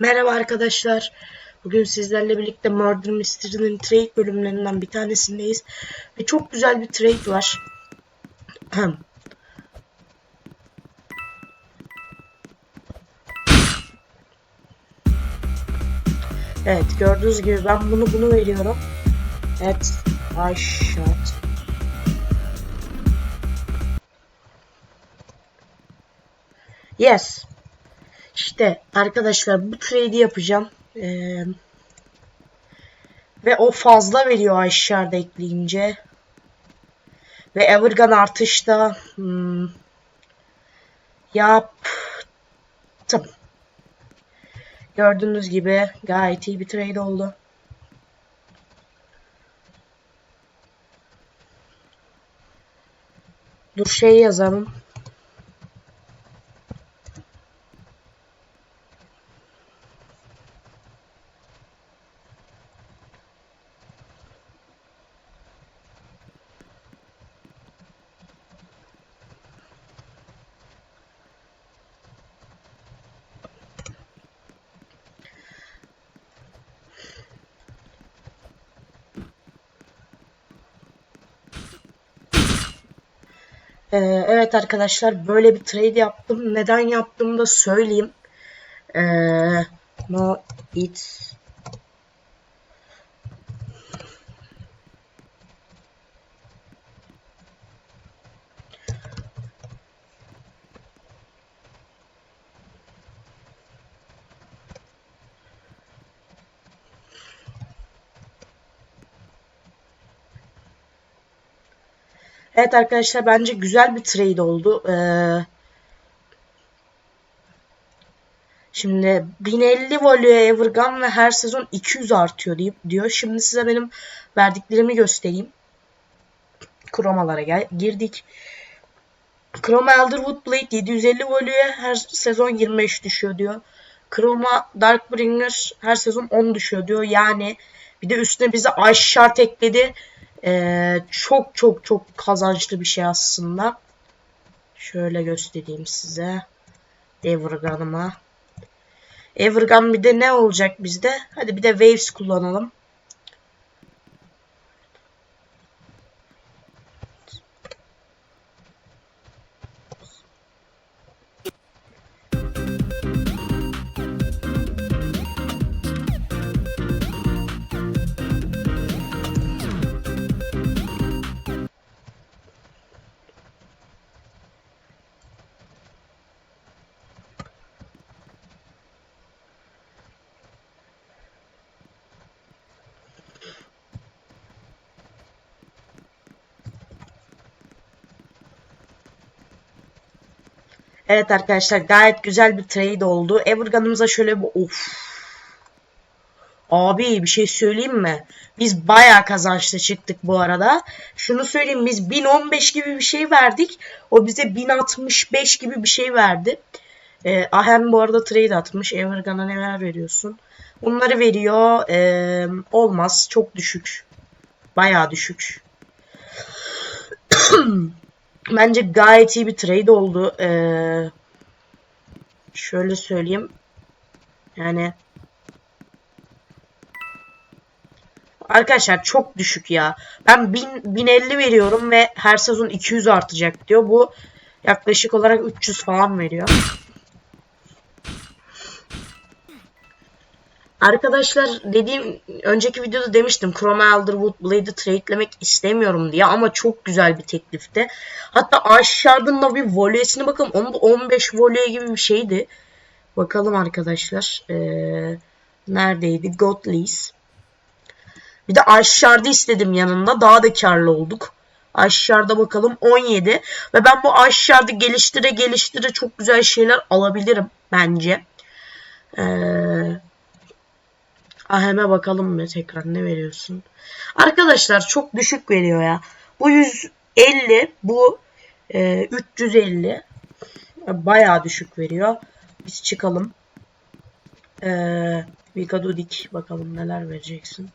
Merhaba arkadaşlar. Bugün sizlerle birlikte Murder Mystery'nin trade bölümlerinden bir tanesindeyiz. Ve çok güzel bir trade var. Evet gördüğünüz gibi ben bunu bunu veriyorum. Evet. I shot. Yes. İşte arkadaşlar bu trade'i yapacağım. Ee, ve o fazla veriyor aşağıda ekleyince. Ve Evergan artışta hmm, yaptım. Gördüğünüz gibi gayet iyi bir trade oldu. Dur şey yazalım. Ee, evet arkadaşlar böyle bir trade yaptım. Neden yaptığımı da söyleyeyim. Ee, no it's Evet arkadaşlar bence güzel bir trade oldu. Ee, şimdi 1050 value Evergun ve her sezon 200 artıyor diyor. Şimdi size benim verdiklerimi göstereyim. Kromalara gel girdik. Chroma Elderwood Blade 750 value her sezon 25 düşüyor diyor. Chroma Darkbringer her sezon 10 düşüyor diyor. Yani bir de üstüne bize Ice Shard ekledi. Ee, çok çok çok kazançlı bir şey aslında. Şöyle göstereyim size. Evergun'ıma. Evergun bir de ne olacak bizde? Hadi bir de Waves kullanalım. Evet arkadaşlar gayet güzel bir trade oldu. Evergun'ımıza şöyle bir of. Abi bir şey söyleyeyim mi? Biz bayağı kazançlı çıktık bu arada. Şunu söyleyeyim biz 1015 gibi bir şey verdik. O bize 1065 gibi bir şey verdi. Ee, Ahem bu arada trade atmış. Evergun'a neler veriyorsun? Bunları veriyor. Ee, olmaz. Çok düşük. Bayağı düşük. Bence gayet iyi bir trade oldu. Ee, şöyle söyleyeyim. Yani Arkadaşlar çok düşük ya. Ben 1000, 1050 veriyorum ve her sezon 200 artacak diyor. Bu yaklaşık olarak 300 falan veriyor. Arkadaşlar dediğim önceki videoda demiştim Chroma Elderwood Blade'i trade'lemek istemiyorum diye ama çok güzel bir teklifti. Hatta aşağıdan da bir voleyesine bakın. Onun da 15 voley gibi bir şeydi. Bakalım arkadaşlar. Ee, neredeydi? Godleys. Bir de aşağıda istedim yanında. Daha da karlı olduk. Aşağıda bakalım 17. Ve ben bu aşağıda geliştire geliştire çok güzel şeyler alabilirim bence. Eee Ahem'e bakalım mı tekrar ne veriyorsun? Arkadaşlar çok düşük veriyor ya. Bu 150 bu e, 350 bayağı düşük veriyor. Biz çıkalım. Ee, Vika Dudik bakalım neler vereceksin.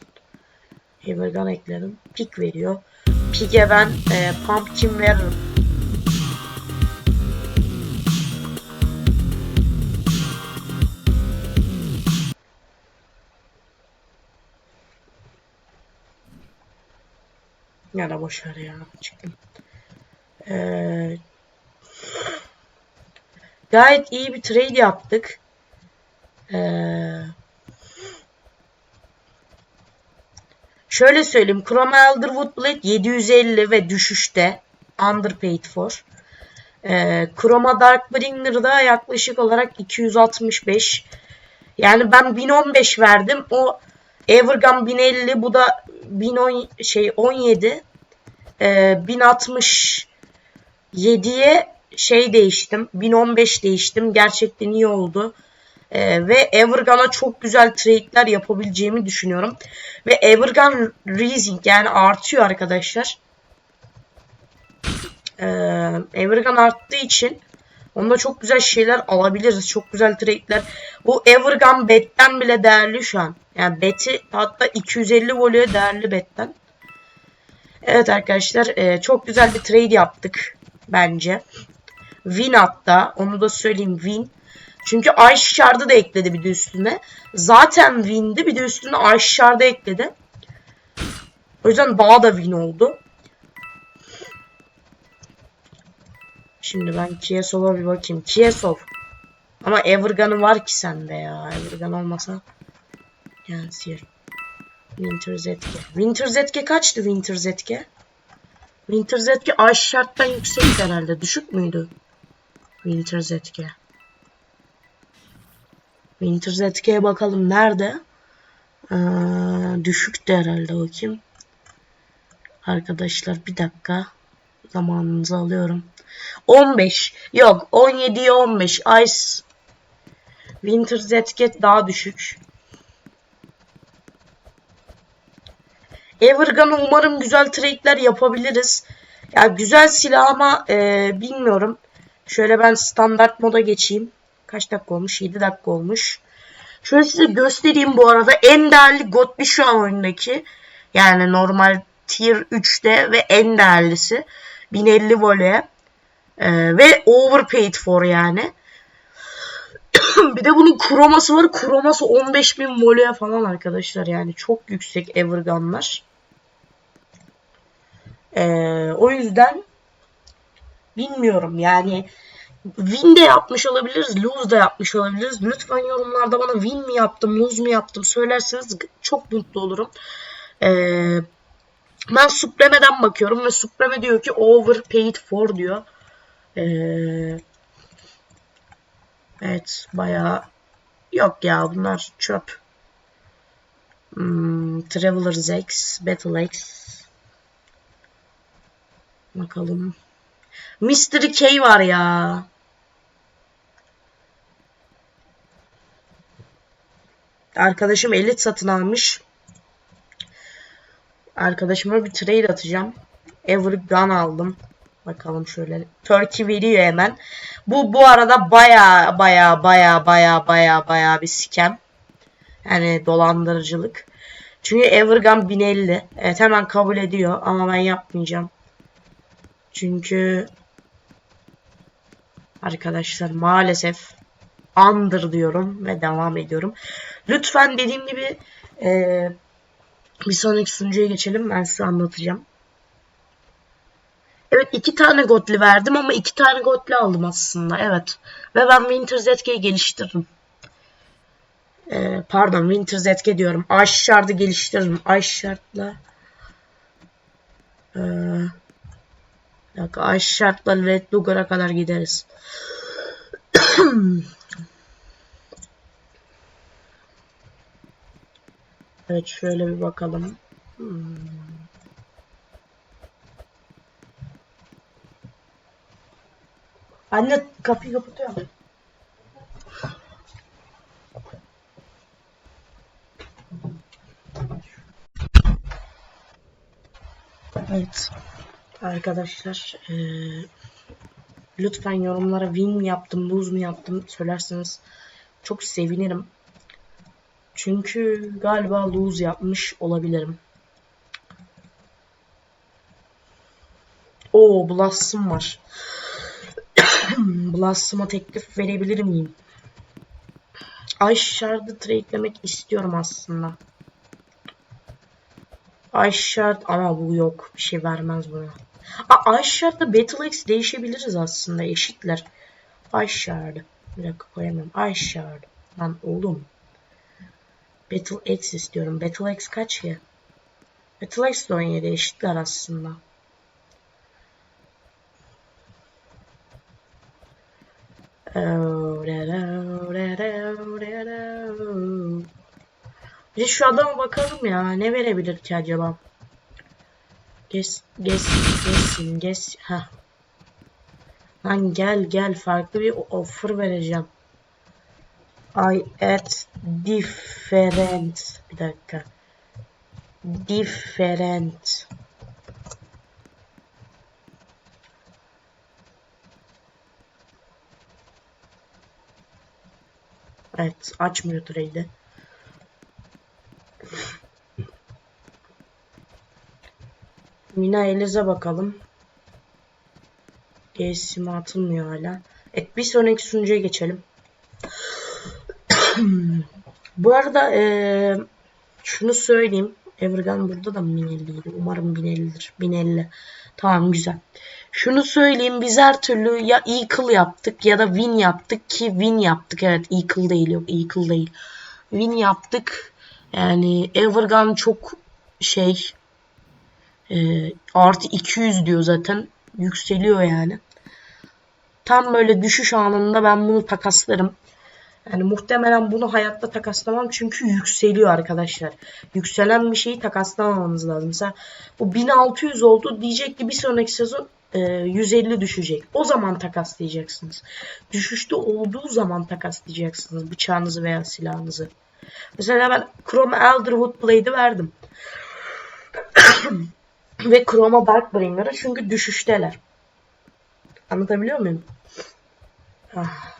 Evergan ekledim. Pik veriyor. Pik'e ben e, Pumpkin veririm. Ya da boşver ya. Çıktım. Ee, gayet iyi bir trade yaptık. Ee, şöyle söyleyeyim. Chroma Elderwood Blade 750 ve düşüşte. Underpaid for. Ee, Chroma Darkbringer'da yaklaşık olarak 265. Yani ben 1015 verdim. O Evergun 1050 bu da 1010 şey 17. Ee, 1067'ye şey değiştim. 1015 değiştim. Gerçekten iyi oldu. Ee, ve Evergun'a çok güzel trade'ler yapabileceğimi düşünüyorum. Ve Evergun Rising yani artıyor arkadaşlar. Ee, Evergun arttığı için onda çok güzel şeyler alabiliriz. Çok güzel trade'ler. Bu Evergun betten bile değerli şu an. Yani beti hatta 250 volüye değerli betten. Evet arkadaşlar e, çok güzel bir trade yaptık bence. Win hatta onu da söyleyeyim win. Çünkü Ice Shard'ı da ekledi bir de üstüne. Zaten win'di bir de üstüne Ice Shard'ı ekledi. O yüzden daha da win oldu. Şimdi ben Kiesov'a bir bakayım. Kiesov. Ama Evergun'u var ki sende ya. Evergun olmasa. Yani sir. Winter Zetke. Winter Zetke kaçtı Winter Zetke? Winter Zetke Shard'dan yüksekti herhalde. Düşük müydü? Winter Zetke. Winter Zetke'ye bakalım nerede? Ee, düşüktü herhalde bakayım. Arkadaşlar bir dakika. Zamanınızı alıyorum. 15. Yok 17'ye 15. Ice. Winter Zetke daha düşük. Evergun'a umarım güzel trade'ler yapabiliriz. Ya güzel silah ama e, bilmiyorum. Şöyle ben standart moda geçeyim. Kaç dakika olmuş? 7 dakika olmuş. Şöyle size göstereyim bu arada. En değerli Godly şu an oyundaki. Yani normal tier 3'te ve en değerlisi. 1050 voleye. Ee, ve overpaid for yani. bir de bunun kroması var. Kroması 15.000 voleye falan arkadaşlar. Yani çok yüksek Evergun'lar. Ee, o yüzden bilmiyorum yani win de yapmış olabiliriz, lose da yapmış olabiliriz. Lütfen yorumlarda bana win mi yaptım, lose mu yaptım söylerseniz çok mutlu olurum. Ee, ben Supreme'den bakıyorum ve Supreme diyor ki overpaid for diyor. Ee, evet bayağı yok ya bunlar çöp. Hmm, Traveler's X, Battle X. Bakalım. Mystery K var ya. Arkadaşım elit satın almış. Arkadaşıma bir trade atacağım. Every gun aldım. Bakalım şöyle. Turkey veriyor hemen. Bu bu arada baya baya baya baya baya baya bir scam. Yani dolandırıcılık. Çünkü Evergun 1050. Evet hemen kabul ediyor ama ben yapmayacağım. Çünkü arkadaşlar maalesef under diyorum ve devam ediyorum. Lütfen dediğim gibi e, bir sonraki sunucuya geçelim. Ben size anlatacağım. Evet iki tane Gotli verdim ama iki tane Gotli aldım aslında. Evet. Ve ben Winter Zetke'yi geliştirdim. Ee, pardon Winter Zetke diyorum. Ice Shard'ı geliştirdim. Ice Shard'la ee, dakika Ice Shard'la Red Lugar'a kadar gideriz. evet şöyle bir bakalım. Hmm. Anne kapıyı kapatıyorum. Evet. Arkadaşlar ee, lütfen yorumlara win yaptım, lose mu yaptım söylerseniz çok sevinirim. Çünkü galiba lose yapmış olabilirim. Oo Blossom var. Blossom'a teklif verebilir miyim? Ay Shard'ı trade'lemek istiyorum aslında. Shard ama bu yok. Bir şey vermez buna. Aa, Shard'da Battle Axe değişebiliriz aslında. Eşitler. Shard. Bir dakika koyamıyorum. Ice Shard. Lan oğlum. Battle Axe istiyorum. Battle Axe kaç ya? Battle Axe de 17 eşitler aslında. Bir şu adama bakalım ya. Ne verebilir ki acaba? Ges, ges, gesin, ges. Ha. Lan gel gel farklı bir offer vereceğim. I at different. Bir dakika. Different. Evet açmıyor trade'i. Mina Eliz'e bakalım. GS'ime atılmıyor hala. Evet bir sonraki sunucuya geçelim. Bu arada ee, şunu söyleyeyim. Evergan burada da mı 1050'ydi? Umarım 1050'dir. 1050. Tamam güzel. Şunu söyleyeyim biz her türlü ya Eagle yaptık ya da Win yaptık ki Win yaptık. Evet Eagle değil yok Eagle değil. Win yaptık. Yani Evergan çok şey e, artı 200 diyor zaten. Yükseliyor yani. Tam böyle düşüş anında ben bunu takaslarım. Yani muhtemelen bunu hayatta takaslamam çünkü yükseliyor arkadaşlar. Yükselen bir şeyi takaslamamamız lazım. Mesela bu 1600 oldu diyecek ki bir sonraki sezon e, 150 düşecek. O zaman takaslayacaksınız. Düşüşte olduğu zaman takaslayacaksınız bıçağınızı veya silahınızı. Mesela ben Chrome Elderwood Blade'i verdim. Ve Chroma Darkbringer'a çünkü düşüşteler. Anlatabiliyor muyum? Ah.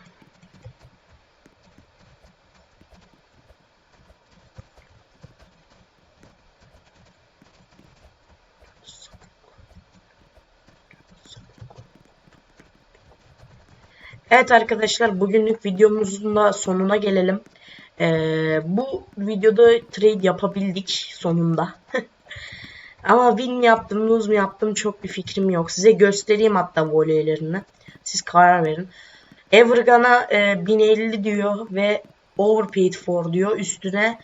Evet arkadaşlar bugünlük videomuzun da sonuna gelelim. Ee, bu videoda trade yapabildik sonunda. Ama win mi yaptım, lose mu yaptım çok bir fikrim yok. Size göstereyim hatta voleylerini. Siz karar verin. Evergan'a e, 1050 diyor ve overpaid for diyor. Üstüne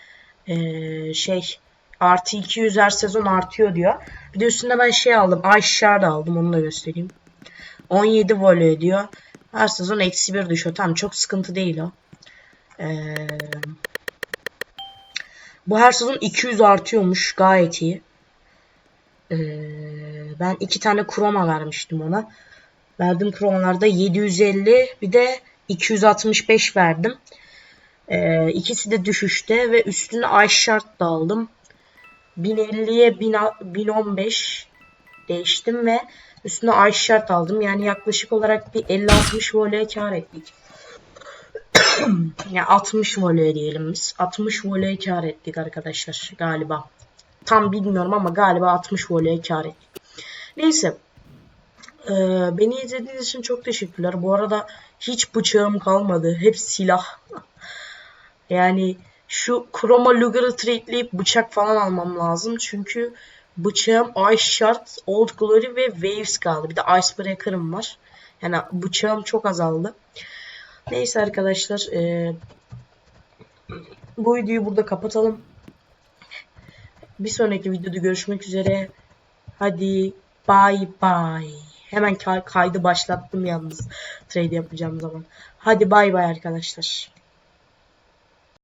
e, şey artı 200 her sezon artıyor diyor. Bir de üstünde ben şey aldım. Ice Shard aldım onu da göstereyim. 17 voley diyor. Her sezon eksi 1 düşüyor. Tamam çok sıkıntı değil o. Ee, bu her sezon 200 artıyormuş. Gayet iyi. Ee, ben iki tane kroma vermiştim ona. Verdim kromalarda 750 bir de 265 verdim. Ee, ikisi de düşüşte ve üstüne Shard da aldım. 1050'ye 1015 değiştim ve üstüne Ice Shard aldım. Yani yaklaşık olarak bir 50-60 voley kar ettik. yani 60 voley diyelim biz. 60 voley kar ettik arkadaşlar galiba. Tam bilmiyorum ama galiba 60 voley kar ettik. Neyse. Ee, beni izlediğiniz için çok teşekkürler. Bu arada hiç bıçağım kalmadı. Hep silah. yani şu Chroma Luger'ı tradeleyip bıçak falan almam lazım. Çünkü bıçağım Ice Shard, Old Glory ve Waves kaldı. Bir de Icebreaker'ım var. Yani bıçağım çok azaldı. Neyse arkadaşlar. E, bu videoyu burada kapatalım. Bir sonraki videoda görüşmek üzere. Hadi bye bye. Hemen kaydı başlattım yalnız trade yapacağım zaman. Hadi bay bay arkadaşlar.